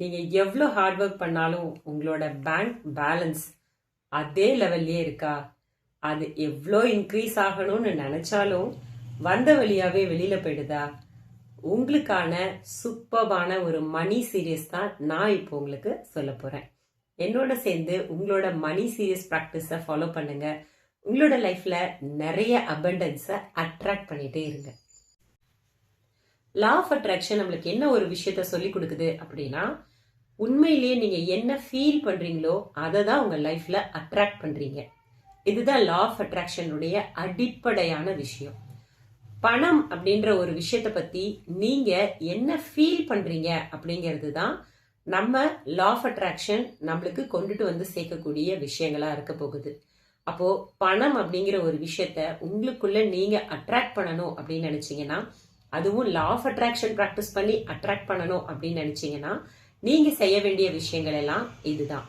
நீங்கள் எவ்வளோ hard work பண்ணாலும் உங்களோட பேங்க் பேலன்ஸ் அதே லெவல்லே இருக்கா? அது எவ்வளோ இன்க்ரீஸ் ஆகணும்னு நினச்சாலும் வந்த வழியாகவே வெளியில் போயிடுதா? உங்களுக்கான சூப்பர்பான ஒரு மணி சீரியஸ் தான் நான் இப்போ உங்களுக்கு சொல்ல போகிறேன் என்னோட சேர்ந்து உங்களோட மணி சீரியஸ் ப்ராக்டிஸை ஃபாலோ பண்ணுங்க. உங்களோட லைஃப்பில் நிறைய அபண்டன்ஸை அட்ராக்ட் பண்ணிகிட்டே இருங்க. லா ஆஃப் அட்ராக்ஷன் நம்மளுக்கு என்ன ஒரு விஷயத்த சொல்லி கொடுக்குது அப்படின்னா உண்மையிலேயே நீங்க என்ன ஃபீல் பண்றீங்களோ அதை தான் உங்க லைஃப்ல அட்ராக்ட் பண்றீங்க. இதுதான் லா ஆஃப் அட்ராக்ஷனுடைய அடிப்படையான விஷயம். பணம் அப்படின்ற ஒரு விஷயத்தை பத்தி நீங்க என்ன ஃபீல் பண்றீங்க அப்படிங்கிறது தான் நம்ம லா ஆஃப் அட்ராக்ஷன் நம்மளுக்கு கொண்டுட்டு வந்து சேர்க்கக்கூடிய விஷயங்களா இருக்க போகுது. அப்போ பணம் அப்படிங்கிற ஒரு விஷயத்த உங்களுக்குள்ள நீங்க அட்ராக்ட் பண்ணணும் அப்படின்னு நினைச்சீங்கன்னா அதுவும் லா ஆஃப் அட்ராக்ஷன் ப்ராக்டிஸ் பண்ணி அட்ராக்ட் பண்ணணும் அப்படின்னு நினைச்சீங்கன்னா நீங்க செய்ய வேண்டிய விஷயங்கள் எல்லாம் இதுதான்.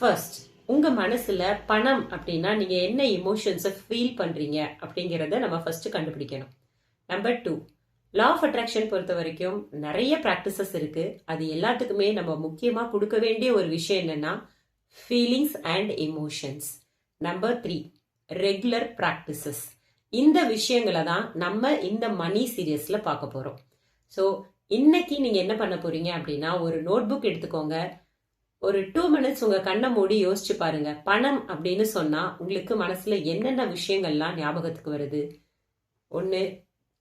ஃபர்ஸ்ட் உங்க மனசுல பணம் அப்படின்னா நீங்க என்ன இமோஷன்ஸை ஃபீல் பண்றீங்க அப்படிங்கிறத நம்ம ஃபர்ஸ்ட் கண்டுபிடிக்கணும். Number two law of attraction பொறுத்த வரைக்கும் நிறைய ப்ராக்டிசஸ் இருக்கு. அது எல்லாத்துக்குமே நம்ம முக்கியமா கொடுக்க வேண்டிய ஒரு விஷயம் என்னன்னா feelings and emotions number three regular practices இந்த விஷயங்களை தான் நம்ம இந்த மணி சீரியஸில் பார்க்க போகிறோம் ஸோ இன்னைக்கு நீங்கள் என்ன பண்ண போறீங்க அப்படின்னா ஒரு நோட் புக் எடுத்துக்கோங்க. ஒரு டூ மினிட்ஸ் உங்கள் கண்ணை மூடி யோசிச்சு பாருங்க. பணம் அப்படின்னு சொன்னால் உங்களுக்கு மனசில் என்னென்ன விஷயங்கள்லாம் ஞாபகத்துக்கு வருது? ஒன்று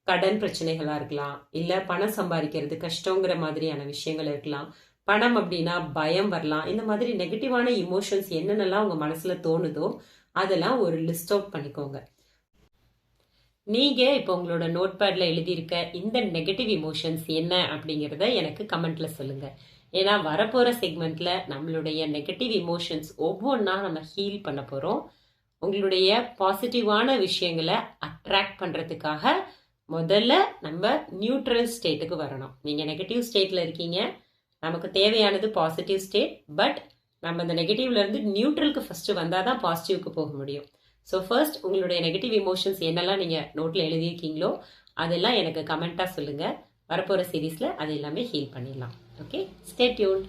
கடன் பிரச்சனைகளாக இருக்கலாம். இல்லை பணம் சம்பாதிக்கிறது கஷ்டங்கிற மாதிரியான விஷயங்கள் இருக்கலாம். பணம் அப்படின்னா பயம் வரலாம். இந்த மாதிரி நெகட்டிவான இமோஷன்ஸ் என்னென்னலாம் உங்கள் மனசில் தோணுதோ அதெல்லாம் ஒரு லிஸ்ட் அவுட் பண்ணிக்கோங்க. நீங்கள் இப்போ உங்களோட நோட்பேடில் எழுதியிருக்க இந்த நெகட்டிவ் இமோஷன்ஸ் என்ன அப்படிங்கிறத எனக்கு கமெண்ட்டில் சொல்லுங்கள் ஏன்னா வரப்போகிற செக்மெண்ட்டில் நம்மளுடைய நெகட்டிவ் இமோஷன்ஸ் ஒவ்வொன்றா நம்ம ஹீல் பண்ண போகிறோம் உங்களுடைய பாசிட்டிவான விஷயங்களை அட்ராக்ட் பண்ணுறதுக்காக முதல்ல நம்ம நியூட்ரல் ஸ்டேட்டுக்கு வரணும். நீங்கள் நெகட்டிவ் ஸ்டேட்டில் இருக்கீங்க. நமக்கு தேவையானது பாசிட்டிவ் ஸ்டேட் பட் நம்ம அந்த நெகட்டிவ்லேருந்து நியூட்ரலுக்கு ஃபஸ்ட்டு வந்தால் தான் பாசிட்டிவ்க்கு போக முடியும். ஸோ ஃபர்ஸ்ட் உங்களுடைய நெகட்டிவ் இமோஷன்ஸ் என்னெல்லாம் நீங்கள் நோட்டில் எழுதியிருக்கீங்களோ அதெல்லாம் எனக்கு கமெண்ட்டாக சொல்லுங்கள் வரப்போகிற சீரீஸில் அது எல்லாமே ஹீல் பண்ணிடலாம். Okay stay tune